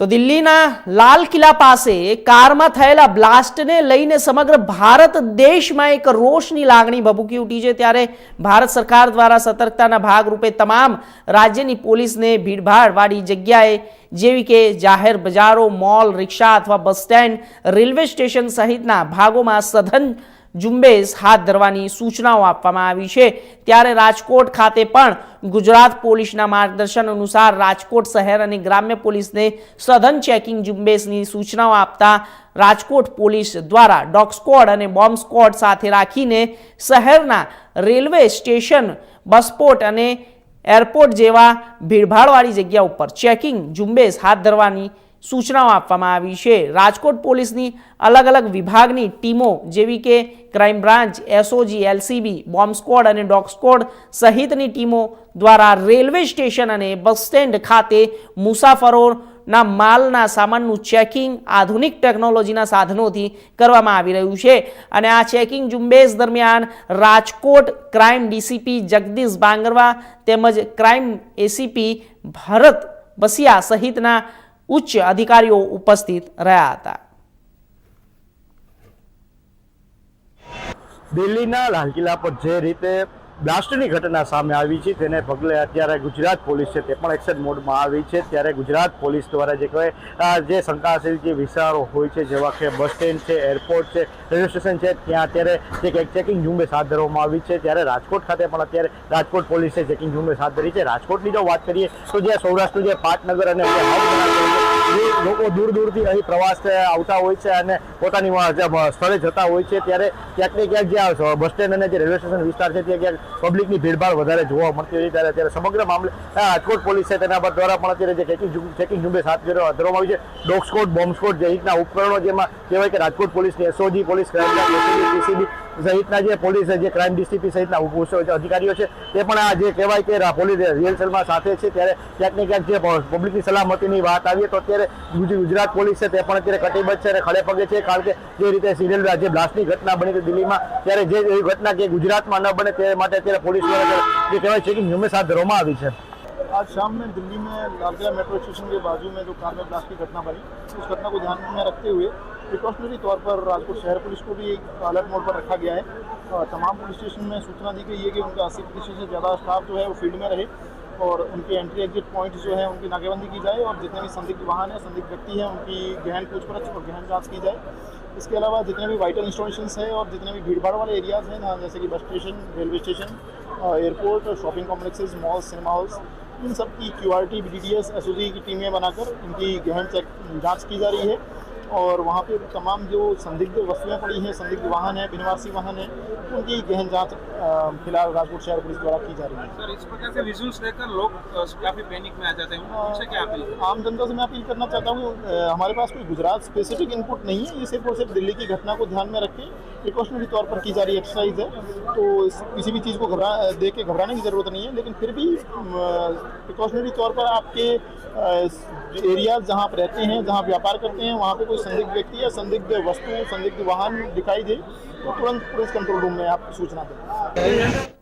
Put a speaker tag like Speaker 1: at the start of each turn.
Speaker 1: તો દિલ્હીના લાલ કિલ્લા પાસે કારમાં થયેલા બ્લાસ્ટને લઈને સમગ્ર ભારત દેશમાં એક રોષની લાગણી ભભૂકી ઉઠી છે. ત્યારે ભારત સરકાર દ્વારા સતર્કતાના ભાગરૂપે તમામ રાજ્યની પોલીસને ભીડભાડવાળી જગ્યાએ જેવી કે જાહેર બજારો, મોલ, રિક્ષા અથવા બસ સ્ટેન્ડ, રેલવે સ્ટેશન સહિતના ભાગોમાં સઘન ઝુંબેશ હાથ ધરવાની સૂચનાઓ આપવામાં આવી છે. ત્યારે રાજકોટ ખાતે પણ ગુજરાત પોલીસના માર્ગદર્શન અનુસાર રાજકોટ શહેર અને ગ્રામ્ય પોલીસને સઘન ચેકિંગ ઝુંબેશની સૂચનાઓ આપતા રાજકોટ પોલીસ દ્વારા ડોગ સ્કોડ અને બોમ્બ સ્કોડ સાથે રાખીને શહેરના રેલવે સ્ટેશન બસપોર્ટ અને એરપોર્ટ જેવા ભીડભાડવાળી જગ્યા ઉપર ચેકિંગ ઝુંબેશ હાથ ધરવાની સૂચનાઓ આપવામાં આવી છે. રાજકોટ પોલીસની અલગ અલગ વિભાગની ટીમો જેવી કે crime branch, SOG, LCB, bomb squad અને ડોગ સ્કોડ સહિતની ટીમો દ્વારા રેલવે સ્ટેશન અને બસ સ્ટેન્ડ ખાતે મુસાફરોના માલના સામાનનું ચેકિંગ આધુનિક ટેકનોલોજીના સાધનોથી કરવામાં આવી રહ્યું છે. અને આ ચેકિંગ ઝુંબેશ દરમિયાન રાજકોટ ક્રાઇમ ડીસીપી જગદીશ બાંગરવા તેમજ ક્રાઇમ એસીપી ભરત બસિયા સહિતના ઉચ્ચ અધિકારીઓ ઉપસ્થિત રહ્યા હતા.
Speaker 2: દિલ્હીના લાલ કિલ્લા પર જે રીતે બ્લાસ્ટની ઘટના સામે આવી છે. તેને પગલે અત્યારે ગુજરાત પોલીસ છે તે પણ એક્શન મોડમાં આવી છે. ત્યારે ગુજરાત પોલીસ દ્વારા જે કહેવાય જે શંકાશીલ, જે વિસ્તારો હોય છે, જેવા કે બસ સ્ટેન્ડ છે, એરપોર્ટ છે, રેલવે સ્ટેશન છે, ત્યાં અત્યારે જે ચેકિંગ ઝુંબેશ હાથ ધરવામાં આવી છે. ત્યારે રાજકોટ ખાતે પણ અત્યારે રાજકોટ પોલીસે ચેકિંગ ઝુંબેશ હાથ ધરી છે. રાજકોટની જો વાત કરીએ, તો જે સૌરાષ્ટ્ર જે પાટનગર અને લોકો દૂર દૂરથી અહીં પ્રવાસ આવતા હોય છે અને પોતાની સ્થળે જતા હોય છે, ત્યારે ક્યાંક ને ક્યાંક જે બસ સ્ટેન્ડ અને જે રેલવે સ્ટેશન વિસ્તાર છે, ત્યાં ક્યાંક પબ્લિકની ભીડભાડ વધારે જોવા મળતી હોય ત્યારે અત્યારે સમગ્ર મામલે રાજકોટ પોલીસ તેના પર દ્વારા પણ અત્યારે જે ચેકિંગ ચેકિંગ ઝુંબેશ હાથ ધરવા- ધરવામાં આવી છે. ડોગ સ્કોટ, બોમ્બ જે રીતના ઉપકરણો જેમાં કહેવાય કે રાજકોટ પોલીસની એસઓજી, પોલીસ પીસીબી સહિતના જે પોલીસ જે ક્રાઇમ ડીસીપી સહિતના અધિકારીઓ છે, તે પણ આ જે કહેવાય કે પોલીસ રિહર્સલમાં સાથે છે, ત્યારે ક્યાંક ને ક્યાંક જે પબ્લિકની સલામતીની વાત આવીએ તો અત્યારે ગુજ- ગુજરાત પોલીસ છે, તે પણ અત્યારે કટિબદ્ધ છે અને ખડે પગે છે, કારણ કે જે રીતે સિરિયલ જે બ્લાસ્ટની ઘટના બની હતી દિલ્હીમાં, ત્યારે જે એવી ઘટના કે ગુજરાતમાં ન બને તે માટે અત્યારે પોલીસ દ્વારા જે કહેવાય છે કે હંમેશા ધરવામાં આવી છે.
Speaker 3: आज शाम में दिल्ली में लाल किला मेट्रो स्टेशन के बाजू में जो कार में ब्लास्ट की घटना बनी, उस घटना को ध्यान में रखते हुए प्रिकॉशनरी तौर पर राजकोट शहर पुलिस को भी एक अलर्ट मोड पर रखा गया है। तमाम पुलिस स्टेशन में सूचना दी गई है कि उनका अस्सी प्रतिशत से ज़्यादा स्टाफ जो है वो फ़ील्ड में रहे और उनके एंट्री एग्जिट पॉइंट जो है उनकी नाकेबंदी की जाए और जितने भी संदिग्ध वाहन है, संदिग्ध व्यक्ति हैं, उनकी गहन पूछपरछ और गहन जाँच की जाए। इसके अलावा जितने भी वाइटल इंस्टॉलेशन है और जितने भी भीड़ भाड़ वाले एरियाज़ हैं, जैसे कि bus station railway station airport shopping complexes malls cinema halls इन सब की Q R T B D D S S O G की टीमें बनाकर इनकी गहन चेक जाँच की जा रही है और वहाँ पे तमाम जो संदिग्ध वस्तुएँ पड़ी हैं संदिग्ध वाहन है बिनवासी वाहन है उनकी गहन जाँच फ़िलहाल राजकोट शहर पुलिस द्वारा की जा रही है।
Speaker 4: सर इस प्रकार से विजुअल्स देखकर लोग काफ़ी पैनिक में आ जाते हैं। उनसे क्या अपील?
Speaker 3: आम जनता से मैं अपील करना चाहता हूँ हमारे पास कोई गुजरात स्पेसिफिक इनपुट नहीं है ये सिर्फ़ और सिर्फ़ दिल्ली की घटना को ध्यान में रख के प्रिकॉशनरी तौर पर की जा रही एक्सरसाइज है। तो किसी भी चीज़ को घबरा देख के घबराने की ज़रूरत नहीं है लेकिन फिर भी प्रिकॉशनरी तौर पर आपके एरियाज़ जहाँ आप रहते हैं जहाँ व्यापार करते हैं वहाँ पे कोई संदिग्ध व्यक्ति या संदिग्ध वस्तु संदिग्ध वाहन दिखाई दे तो तुरंत पुलिस कंट्रोल रूम में आप सूचना दें